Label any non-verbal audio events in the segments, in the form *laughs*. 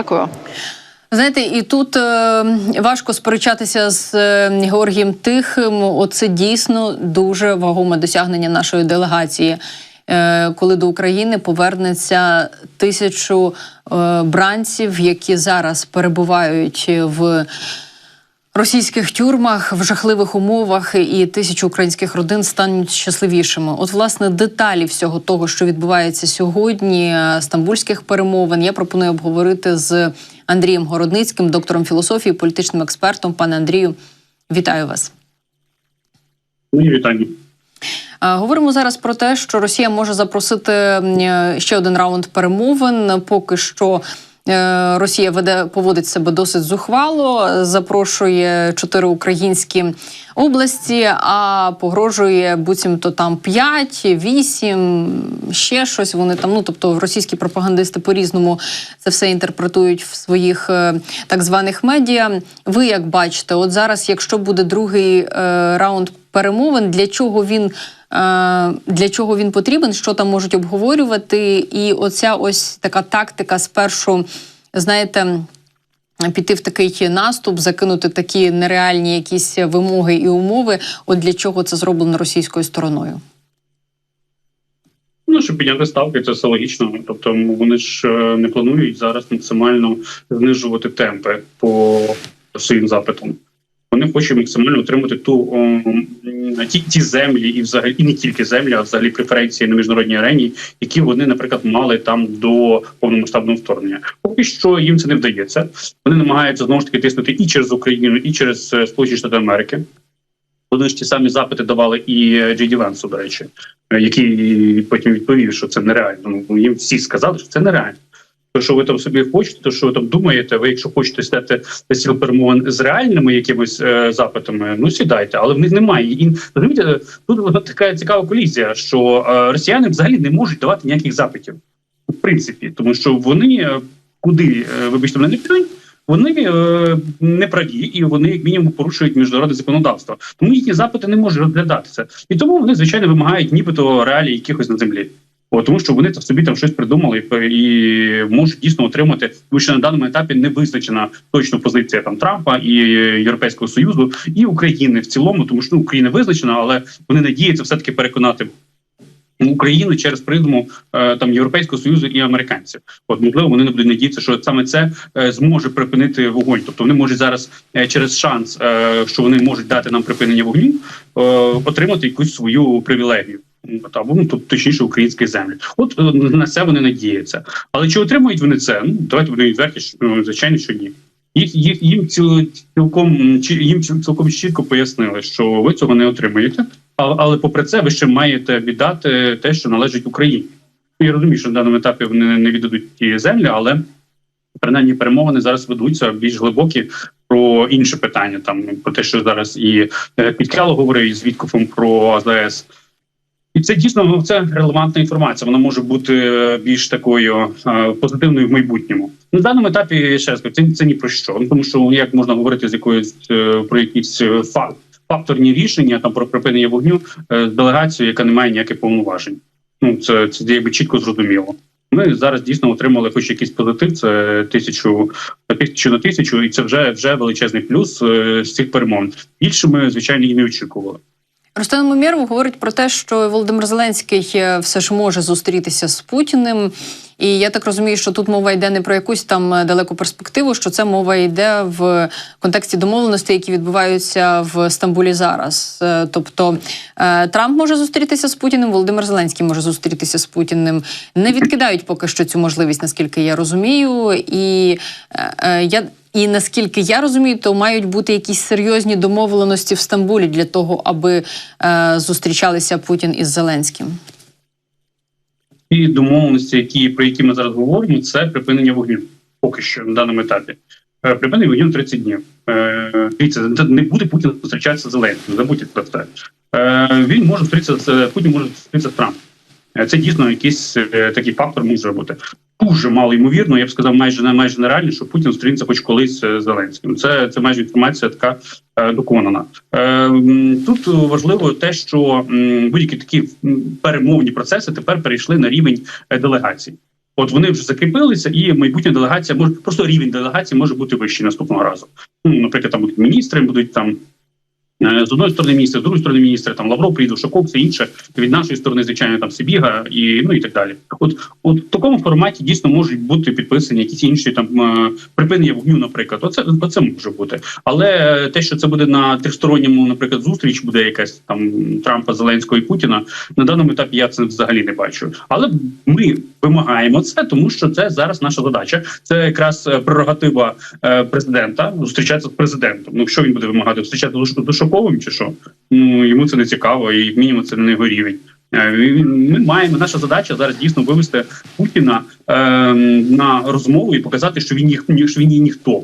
Дякую. Знаєте, і тут е, важко сперечатися з е, Георгієм Тихим. Оце дійсно дуже вагоме досягнення нашої делегації. Е, коли до України повернеться тисячу бранців, які зараз перебувають в російських тюрмах в жахливих умовах, і тисячу українських родин стануть щасливішими. От, власне, деталі всього того, що відбувається сьогодні, е, стамбульських перемовин, я пропоную обговорити з Андрієм Городницьким, доктором філософії, політичним експертом. Пане Андрію, вітаю вас. Мої вітання. Е, Говоримо зараз про те, що Росія може запросити е, ще один раунд перемовин. Поки що Росія веде поводить себе досить зухвало, запрошує чотири українські області, а погрожує буцімто там 5, 8, ще щось. Вони там, ну тобто, російські пропагандисти по-різному це все інтерпретують в своїх е, так званих медіа. Ви як бачите, от зараз, якщо буде другий е, раунд перемовин, для чого він е, для чого він потрібен, що там можуть обговорювати, і оця ось така тактика спершу, знаєте. Піти в такий наступ, закинути такі нереальні якісь вимоги і умови. От для чого це зроблено російською стороною? Ну, щоб підняти ставки, це все логічно. Тобто вони ж е, не планують зараз максимально знижувати темпи по своїм запитам. Вони хочуть максимально отримати ту о, ті, ті землі, і взагалі і не тільки землі, а взагалі преференції на міжнародній арені, які вони, наприклад, мали там до повномасштабного вторгнення. Поки що їм це не вдається. Вони намагаються знову ж таки тиснути і через Україну, і через е, Сполучені Штати Америки. Вони ж ті самі запити давали і Джей Ді Венсу, до речі, е, який потім відповів, що це нереально. Ну їм всі сказали, що це нереально. То, що ви там собі хочете, то що ви там думаєте, ви якщо хочете стати на стіл перемовин з реальними якимись е, запитами, ну сідайте, але в них немає. І розумієте, тут така цікава колізія, що е, росіяни взагалі не можуть давати ніяких запитів, в принципі, тому що вони е, куди, е, вибачте, мене не підуть, вони е, не праві і вони як мінімум порушують міжнародне законодавство. Тому їхні запити не можуть розглядатися, і тому вони звичайно вимагають, нібито реалій якихось на землі. О, тому що вони там собі там щось придумали і, можуть дійсно отримати, тому що на даному етапі не визначена точно позиція там Трампа і Європейського союзу і України в цілому, тому що ну, Україна визначена, але вони надіються все таки переконати Україну через призму е, там Європейського союзу і американців. От можливо, вони не будуть надіятися, що саме це е, зможе припинити вогонь. Тобто вони можуть зараз е, через шанс, е, що вони можуть дати нам припинення вогню, е, отримати якусь свою привілегію. Або ну, тобто, точніше українські землі, от е, на це вони надіються. Але чи отримують вони це? Ну давайте будемо відверті, ну, звичайно, що ні. Їх їх їм цілком їм цілком чітко пояснили, що ви цього не отримаєте. Але, але попри це, ви ще маєте віддати те, що належить Україні. Ну, Я розумію, що на даному етапі вони не віддадуть ті землі, але принаймні перемовини зараз ведуться більш глибокі про інше питання. Там про те, що зараз і е, Підкало говорив із Віткофом про АЗС. І це дійсно ну, це релевантна інформація. Вона може бути е, більш такою е, позитивною в майбутньому. На даному етапі я ще раз кажу, це, це ні про що. Ну, тому що як можна говорити з якоюсь е, про якісь факт, факторні рішення там про припинення вогню з делегацією, яка не має ніяких повноважень. Ну це це якби чітко зрозуміло. Ми зараз дійсно отримали хоч якийсь позитив. Це тисячу на тисячу на тисячу, і це вже вже величезний плюс з цих перемовин. Більше ми звичайно і не очікували. Рустем Умєров говорить про те, що Володимир Зеленський е, все ж може зустрітися з Путіним. І я так розумію, що тут мова йде не про якусь там е, далеку перспективу, що це мова йде в контексті домовленостей, які відбуваються в Стамбулі зараз. Е, Тобто Трамп може зустрітися з Путіним, Володимир Зеленський може зустрітися з Путіним. Не відкидають поки що цю можливість, наскільки я розумію. І я. І наскільки я розумію, то мають бути якісь серйозні домовленості в Стамбулі для того, аби е, зустрічалися Путін із Зеленським. Ті домовленості, які про які ми зараз говоримо, це припинення вогню. Поки що на даному етапі. Е, Припинення вогню на 30 днів. Е, Дивіться, не буде Путін зустрічатися з Зеленським. Забудьте про це. Е, Він може зустрітися з Путін може зустрітися з Трампом. Е, Це дійсно якийсь е, такий фактор може бути. Дуже мало ймовірно, я б сказав, майже не майже нереально, що Путін зустрінеться хоч колись е, з Зеленським. Це це майже інформація така е, доконана. Тут важливо те, що будь-які такі перемовні процеси тепер перейшли на рівень делегацій. От вони вже закріпилися, і майбутня делегація може просто рівень делегації може бути вищий наступного разу. Ну, наприклад, там будуть міністри, будуть там. Е, З одної сторони міністри, з другої сторони міністри, там Лавров, приїде, Шоков, все інше. Від нашої сторони, звичайно, там Сибіга і ну і так далі. От, от в такому форматі дійсно можуть бути підписані якісь інші там е, припинення вогню, наприклад. Оце, оце може бути. Але те, що це буде на трьохсторонньому, наприклад, зустріч, буде якась там Трампа, Зеленського і Путіна. На даному етапі я це взагалі не бачу. Але ми вимагаємо це, тому що це зараз наша задача. Це якраз е, прерогатива президента зустрічатися з президентом. Ну що він буде вимагати? Зустрічатися з Душаковим чи що? Ну йому це не цікаво, і мінімум це не його рівень. Е, Ми маємо наша задача зараз дійсно вивести Путіна е, на розмову і показати, що він їх що він ніхто.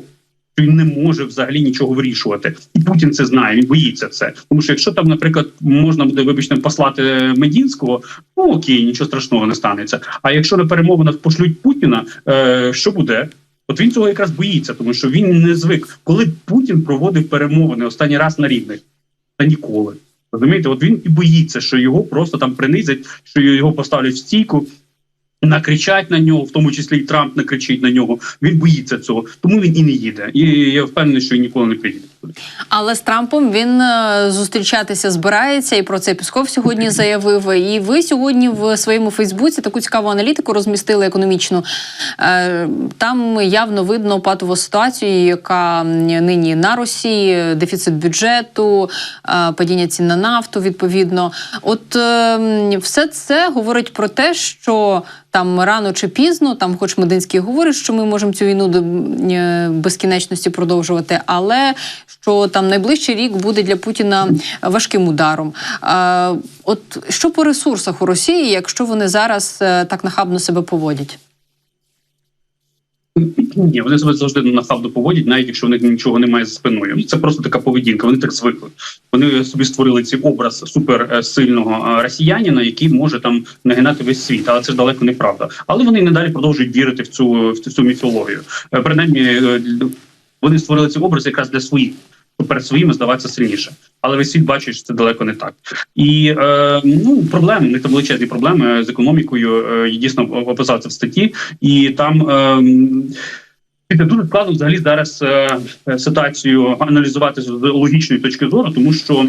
Він не може взагалі нічого вирішувати, і Путін це знає. Він боїться це. Тому що якщо там, наприклад, можна буде вибачте послати Медінського, ну окей, нічого страшного не станеться. А якщо на перемовинах пошлють Путіна, е, що буде? От він цього якраз боїться, тому що він не звик, коли Путін проводив перемовини останній раз на рівних, та ніколи. Розумієте, от він і боїться, що його просто там принизять, що його поставлять в стійку, накричать на нього, в тому числі і Трамп накричить на нього. Він боїться цього, тому він і не їде. І я впевнений, що він ніколи не приїде. Але з Трампом він е, зустрічатися збирається, і про це Пісков сьогодні заявив. І ви сьогодні в своєму Фейсбуці таку цікаву аналітику розмістили економічну. Е, Там явно видно патову ситуацію, яка нині на Росії, дефіцит бюджету, е, падіння цін на нафту. Відповідно, от е, все це говорить про те, що там рано чи пізно, там, хоч Мединський говорить, що ми можемо цю війну до е, безкінечності продовжувати, але що там найближчий рік буде для Путіна важким ударом. От що по ресурсах у Росії, якщо вони зараз е, так нахабно себе поводять? Ні, вони себе завжди нахабно поводять, навіть якщо в них нічого немає за спиною. Це просто така поведінка. Вони так звикли. Вони собі створили цей образ суперсильного росіянина, який може там нагинати весь світ. Але це ж далеко не правда. Але вони надалі продовжують вірити в цю в цю міфологію. Е, Принаймні, е, вони створили цей образ якраз для своїх. Перед своїми здаватися сильніше, але весь світ бачить, що це далеко не так. І е, ну проблеми, не там величезні проблеми з економікою. Е, дійсно описав це в статті, і там. Е, це дуже складно взагалі зараз е, ситуацію аналізувати з логічної точки зору, тому що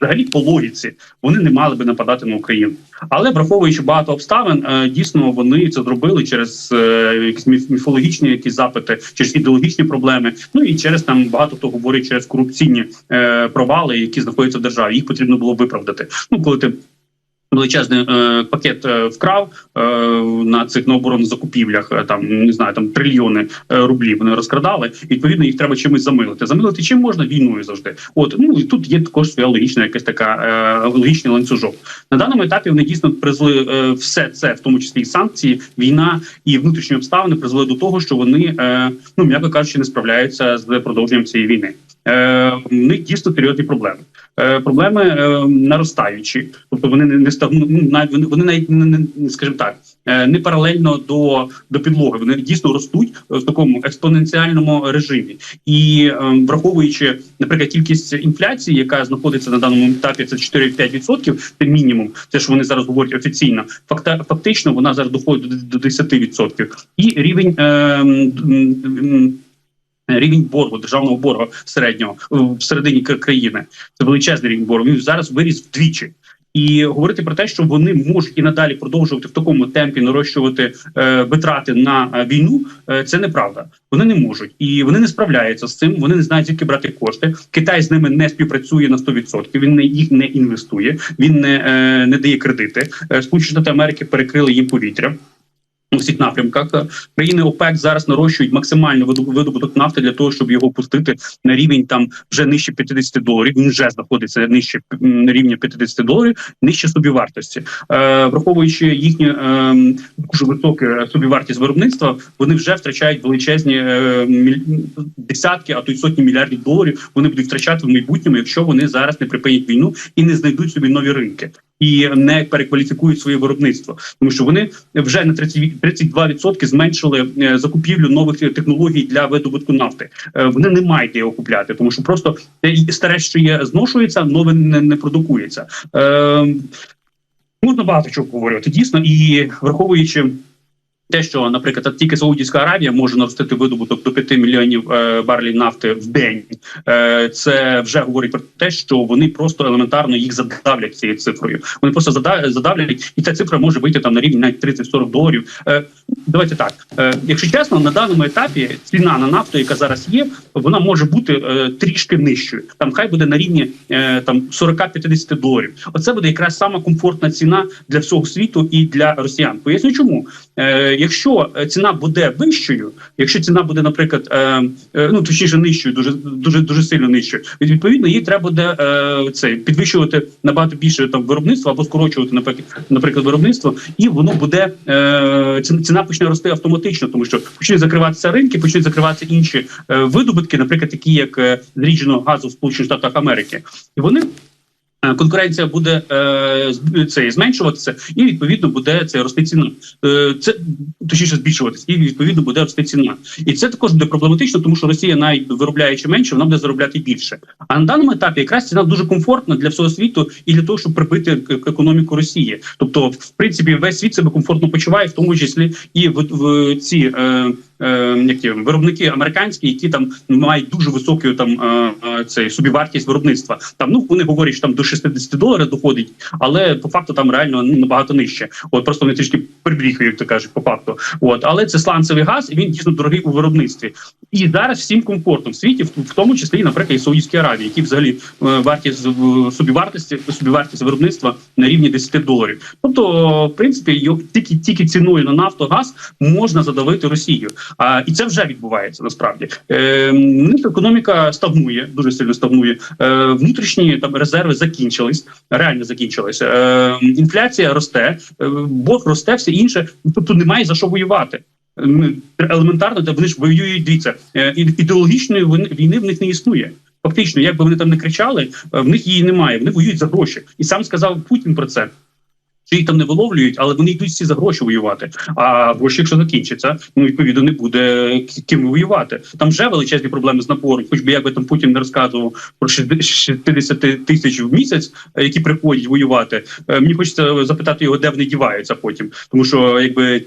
взагалі по логіці вони не мали би нападати на Україну. Але враховуючи багато обставин, е, дійсно вони це зробили через е, якісь міф- міфологічні якісь запити, через ідеологічні проблеми. Ну і через там багато хто говорить через корупційні е, провали, які знаходяться в державі. Їх потрібно було виправдати. Ну коли ти. Величезний е, пакет е, вкрав е, на цих на закупівлях. е, Там не знаю, там трильйони е, рублів вони розкрадали. Відповідно, їх треба чимось замилити. Замилити чим можна війною завжди. От ну і тут є також своя логічна, якась така е, логічний ланцюжок. На даному етапі вони дійсно призвели е, все це, в тому числі і санкції, війна і внутрішні обставини призвели до того, що вони е, ну м'яко кажучи, не справляються з продовженням цієї війни. Е, в них дійсно серйозні проблеми. Е, проблеми е, наростаючі, тобто вони не, не стагну, ну, вони, вони навіть не, скажімо так, е, не паралельно до, до підлоги. Вони дійсно ростуть в такому експоненціальному режимі. І враховуючи, наприклад, кількість інфляції, яка знаходиться на даному етапі, це 4-5%, це мінімум. Це ж вони зараз говорять офіційно. Факта, фактично вона зараз доходить до, до 10%. І рівень. Е, Рівень боргу державного боргу середнього в середині країни це величезний рівень боргу. Він зараз виріс вдвічі. І говорити про те, що вони можуть і надалі продовжувати в такому темпі нарощувати е, витрати на е, війну, е, це неправда. Вони не можуть і вони не справляються з цим. Вони не знають, звідки брати кошти. Китай з ними не співпрацює на 100%, Він не їх не інвестує, він не, е, не дає кредити. Е, Сполучені Штати Америки перекрили їм повітря. У всіх напрямках країни ОПЕК зараз нарощують максимально видобу- видобуток нафти для того, щоб його опустити на рівень там вже нижче 50 доларів. Він вже знаходиться нижче рівня 50 доларів, нижче собівартості. Е, враховуючи їхню е, дуже високу собівартість виробництва, вони вже втрачають величезні е, десятки, а то й сотні мільярдів доларів. Вони будуть втрачати в майбутньому, якщо вони зараз не припинять війну і не знайдуть собі нові ринки. І не перекваліфікують своє виробництво, тому що вони вже на 30, 32% зменшили е, закупівлю нових технологій для видобутку нафти. Е, Вони не мають його купляти, тому що просто старе, що є, зношується, нове не, не продукується. Е, можна багато чого говорити дійсно, і враховуючи те, що, наприклад, тільки Саудівська Аравія може наростити видобуток до 5 мільйонів е, барлів нафти в день, е, це вже говорить про те, що вони просто елементарно їх задавлять цією цифрою. Вони просто зада- задавлять, і ця цифра може вийти там на рівні навіть 30-40 доларів. Е, давайте так. Е, якщо чесно, на даному етапі ціна на нафту, яка зараз є, вона може бути трішки нижчою. Там хай буде на рівні там 40-50 доларів. Оце буде якраз сама комфортна ціна для всього світу і для росіян. Поясню, чому якщо е, ціна буде вищою, якщо ціна буде, наприклад, е, е, ну точніше нижчою, дуже дуже дуже сильно нижчою, відповідно їй треба буде це підвищувати набагато більше там виробництво або скорочувати наприклад, наприклад, виробництво, і воно буде ціна, почне рости автоматично, тому що почнуть закриватися ринки, почнуть закриватися інші видобутки, наприклад, такі як зрідженого газу в Сполучених Штатах Америки, і вони. Е, Конкуренція буде е, це зменшуватися, і відповідно буде це рости ціна. Е, це точніше збільшуватися, і відповідно буде рости ціна. І це також буде проблематично, тому що Росія, навіть виробляючи менше, вона буде заробляти більше. А на даному етапі якраз ціна дуже комфортна для всього світу і для того, щоб прибити економіку Росії. Тобто, в принципі, весь світ себе комфортно почуває, в тому числі і в, в ці. Е, які виробники американські, які там мають дуже високу там е, е, цей собівартість виробництва. Там ну вони говорять, що там до 60 доларів доходить, але по факту там реально набагато нижче. От просто вони трішки прибріхають, як то кажуть, по факту. От але це сланцевий газ, і він дійсно дорогий у виробництві. І зараз всім комфортом в світі, в, тому числі, наприклад, і Саудівській Аравії, які взагалі е, вартість собівартості собівартість виробництва на рівні 10 доларів. Тобто, в принципі, тільки тільки ціною на нафту газ можна задавити Росію. А і це вже відбувається насправді. Е, економіка стагнує, дуже сильно стагнує. Е, внутрішні там резерви закінчились, реально закінчились. Е, інфляція росте, е, борг росте, все інше. Тобто немає за що воювати. Елементарно, де вони ж воюють. Дивіться, е, ідеологічної війни в них не існує. Фактично, як би вони там не кричали, е, в них її немає. Вони воюють за гроші. І сам сказав Путін про це. Що їх там не виловлюють, але вони йдуть всі за гроші воювати. А гроші, якщо закінчаться, ну відповідно не буде ким воювати. Там вже величезні проблеми з набором. Хоч би якби там Путін не розказував про 60 тисяч в місяць, е, які приходять воювати. Е, Мені хочеться запитати його, де вони діваються потім, тому що якби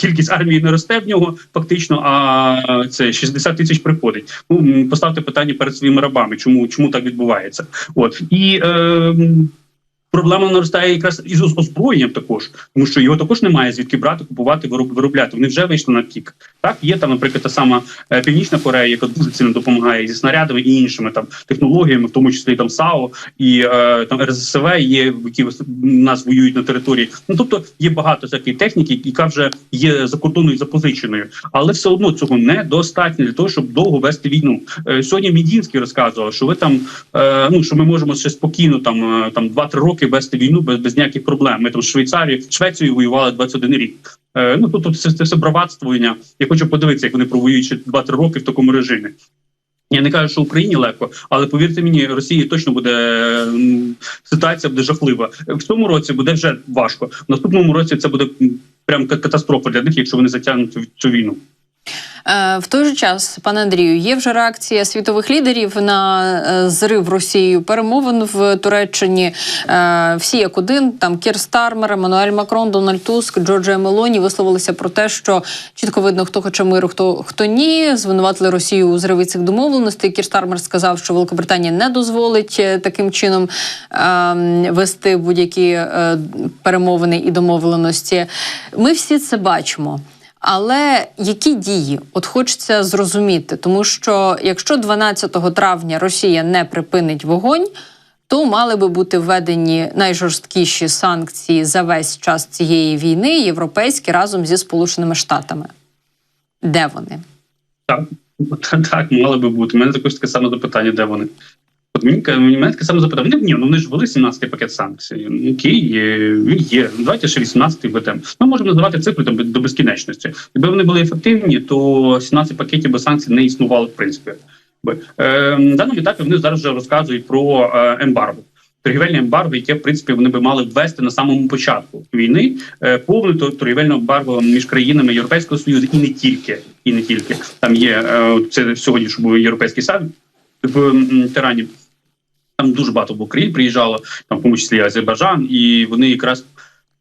кількість армії не росте в нього фактично, а це 60 тисяч приходить. Ну поставте питання перед своїми рабами, чому чому так відбувається? От і. Е, Проблема наростає якраз із озброєнням також, тому що його також немає звідки брати, купувати, вироб- виробляти. Вони вже вийшли на пік. Так є там, наприклад, та сама е, Північна Корея, яка дуже сильно допомагає зі снарядами і іншими там технологіями, в тому числі там САО і е, там РССВ є, які нас воюють на території. Ну тобто є багато всякої техніки, яка вже є закордонною запозиченою, але все одно цього недостатньо для того, щоб довго вести війну. Е, сьогодні Мідінський розказував, що ви там ну що ми можемо ще спокійно там там 2-3 роки вести війну без, без ніяких проблем. Ми там Швейцарію, Швецію воювали 21 рік. Е, ну тобто це, це все браватствування. Я хочу подивитися, як вони провоюють ще 2-3 роки в такому режимі. Я не кажу, що Україні легко, але повірте мені, Росії точно буде ситуація буде жахлива. В цьому році буде вже важко. В наступному році це буде прям катастрофа для них, якщо вони затягнуть цю війну. Е, В той же час, пане Андрію, є вже реакція світових лідерів на е, зрив Росією перемовин в Туреччині. Е, Всі як один, там Кір Стармер, Еммануель Макрон, Дональд Туск, Джорджія Мелоні висловилися про те, що чітко видно, хто хоче миру, хто хто ні. Звинуватили Росію у зриві цих домовленостей. Кір Стармер сказав, що Великобританія не дозволить таким чином е, вести будь-які перемовини і домовленості. Ми всі це бачимо. Але які дії? От хочеться зрозуміти, тому що якщо 12 травня Росія не припинить вогонь, то мали би бути введені найжорсткіші санкції за весь час цієї війни, європейські разом зі Сполученими Штатами. Де вони? Так, *laughs* так, мали би бути. У мене також таке саме запитання, де вони. От мені, мене таке саме запитання. Вони, ні, ну вони ж ввели 17-й пакет санкцій. Ну, Окей, він є. Ну, давайте ще 18-й введемо. Ми можемо називати цифри там до безкінечності. Якби вони були ефективні, то 17 пакетів без санкцій не існувало в принципі. Би. Е, даному етапі вони зараз вже розказують про е, ембарго. Торгівельне ембарго, яке в принципі вони би мали ввести на самому початку війни, е, повне то- торгівельне ембарго між країнами Європейського союзу і не тільки, і не тільки там є е, це сьогодні, що був європейський саміт в Тирані. Там дуже багато в Україні приїжджало, там в тому числі Азербайджан, і вони якраз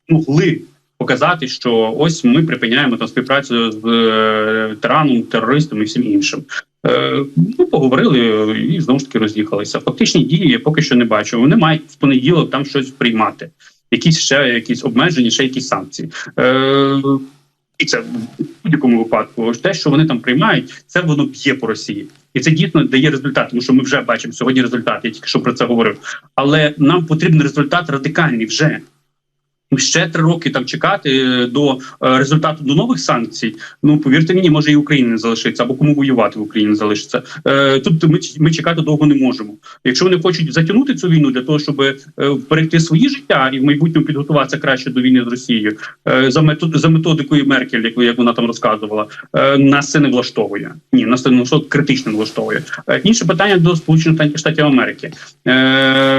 могли показати, що ось ми припиняємо там співпрацю з е, тираном, терористом і всім іншим. Е, ну, поговорили і знову ж таки роз'їхалися. Фактичні дії я поки що не бачу. Вони мають в понеділок там щось приймати. Якісь ще якісь обмеження, ще якісь санкції. Е, це в будь-якому випадку. Те, що вони там приймають, це воно б'є по Росії, і це дійсно дає результат. Тому що ми вже бачимо сьогодні результат. Я тільки що про це говорив. Але нам потрібен результат радикальний вже. Ще три роки там чекати е, до е, результату до нових санкцій. Ну повірте мені, може і Україна не залишиться, або кому воювати в Україні залишиться. Е, Тут ми, ми чекати довго не можемо. Якщо вони хочуть затягнути цю війну для того, щоб вберегти свої життя і в майбутньому підготуватися краще до війни з Росією, за метод за методикою Меркель, яку як вона там розказувала, нас це не влаштовує. Ні, нас це не влаштовує, критично не влаштовує. Інше питання до Сполучених Штатів Америки. Е,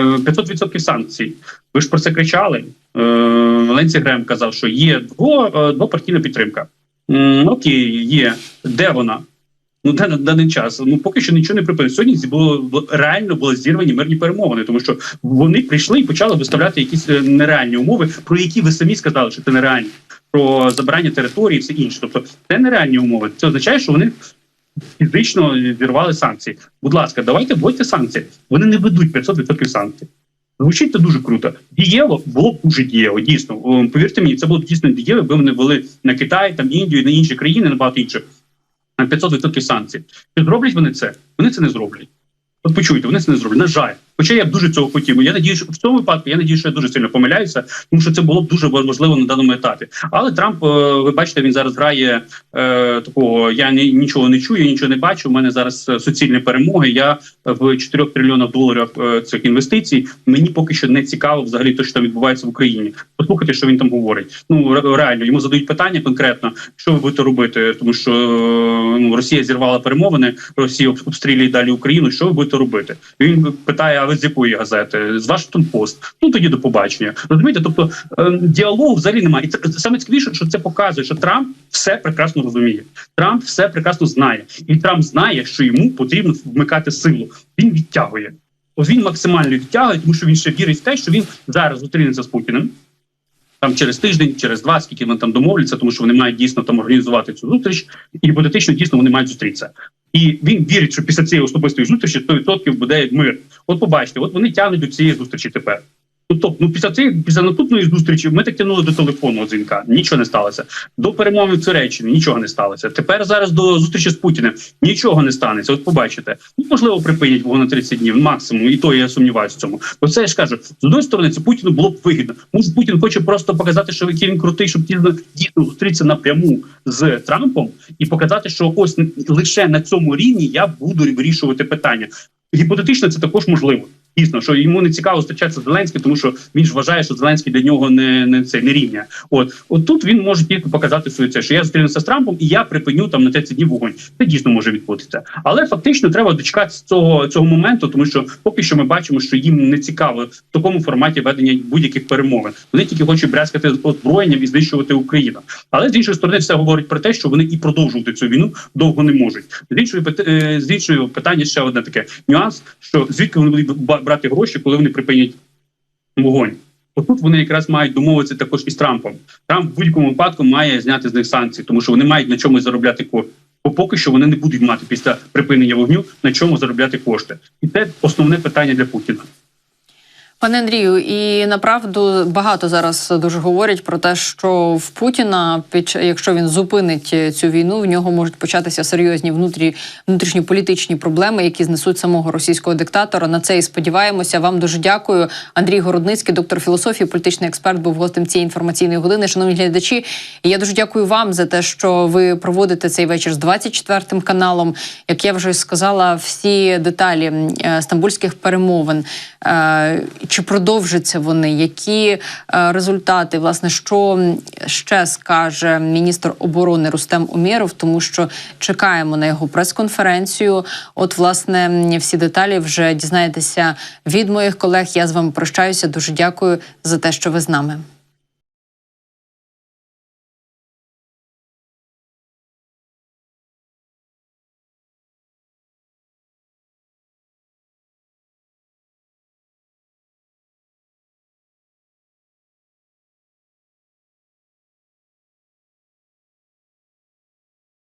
500% санкцій. Ви ж про це кричали. Е, Ленці Грем казав, що є дво, е, двопартійна підтримка. Окей, є. Де вона? Ну, на даний час? Ну поки що нічого не припинено. Сьогодні було реально були зірвані мирні перемовини, тому що вони прийшли і почали виставляти якісь е, нереальні умови, про які ви самі сказали, що це нереальні. Про забирання території і все інше. Тобто це нереальні умови. Це означає, що вони фізично зірвали санкції. Будь ласка, давайте вводьте санкції. Вони не ведуть 500% санкцій. Звучить це дуже круто. Дієво було б дуже дієво. Дійсно, повірте мені, це було б дійсно дієво, якби вони вели на Китай, там Індію, на інші країни, на багато інших на 500% санкцій. Чи зроблять вони це? Вони це не зроблять. От почуйте, вони це не зроблять. На жаль, хоча я б дуже цього хотів. Я надію, в цьому випадку я надію, що я дуже сильно помиляюся, тому що це було б дуже важливо на даному етапі. Але Трамп, е, ви бачите, він зараз грає е, такого: я ні, нічого не чую, нічого не бачу. У мене зараз е, суцільні перемоги. Я в 4 трильйонах доларів е, цих інвестицій. Мені поки що не цікаво взагалі те, що там відбувається в Україні. Послухайте, що він там говорить. Ну реально йому задають питання конкретно, що ви будете робити, тому що ну, Росія зірвала перемовини, Росія обстрілює далі Україну. Що ви будете робити? Він питає: з якої газети? З Вашингтон Пост? Ну тоді до побачення. Розумієте? Тобто е, діалогу взагалі немає. І це саме цікавіше, що це показує, що Трамп все прекрасно розуміє. Трамп все прекрасно знає, і Трамп знає, що йому потрібно вмикати силу. Він відтягує. Ось він максимально відтягує, тому що він ще вірить в те, що він зараз зустрінеться з Путіним. Там через тиждень, через два, скільки вони там домовляться, тому що вони мають дійсно там організувати цю зустріч, і гіпотетично дійсно вони мають зустрітися. І він вірить, що після цієї особистої зустрічі 100% буде мир. От побачите, от вони тягнуть до цієї зустрічі тепер. Ну тобто, ну після цієї після наступної зустрічі ми так тягнули до телефонного дзвінка. Нічого не сталося. До перемови в Туреччині нічого не сталося. Тепер зараз до зустрічі з Путіним нічого не станеться. От побачите. Ну можливо, припинять вогонь на 30 днів, максимум, і то я сумніваюся в цьому. Оце я ж кажу, з одної сторони, це Путіну було б вигідно. Може, Путін хоче просто показати, що він крутий, щоб дійсно зустрітися напряму з Трампом і показати, що ось лише на цьому рівні я буду вирішувати питання. Гіпотетично, це також можливо. Дійсно, що йому не цікаво зустрічатися з Зеленським, тому що він ж вважає, що Зеленський для нього не, не це не рівня. От от тут він може тільки показати свою це, що я зустрінуся з Трампом і я припиню там на 30 днів вогонь. Це дійсно може відбутися. Але фактично треба дочекатися цього цього моменту, тому що поки що ми бачимо, що їм не цікаво в такому форматі ведення будь-яких перемовин. Вони тільки хочуть брязкати озброєнням і знищувати Україну. Але з іншої сторони, все говорить про те, що вони і продовжувати цю війну довго не можуть. З іншої е, з іншої питання ще одне таке нюанс, що звідки вони будуть брати гроші, коли вони припинять вогонь. Отут вони якраз мають домовитися також із Трампом. Трамп в будь-якому випадку має зняти з них санкції, тому що вони мають на чому заробляти кошти. Бо поки що вони не будуть мати після припинення вогню на чому заробляти кошти, і це основне питання для Путіна. Пане Андрію, і направду багато зараз дуже говорять про те, що в Путіна, під якщо він зупинить е, цю війну, в нього можуть початися серйозні внутрі внутрішньополітичні проблеми, які знесуть самого російського диктатора. На це і сподіваємося. Вам дуже дякую. Андрій Городницький, доктор філософії, політичний експерт, був гостем цієї інформаційної години. Шановні глядачі, я дуже дякую вам за те, що ви проводите цей вечір з 24 каналом. Як я вже сказала, всі деталі е, стамбульських перемовин. Чи продовжаться вони? Які е, результати? Власне, що ще скаже міністр оборони Рустем Умєров, тому що чекаємо на його прес-конференцію. От, власне, всі деталі вже дізнаєтеся від моїх колег. Я з вами прощаюся. Дуже дякую за те, що ви з нами.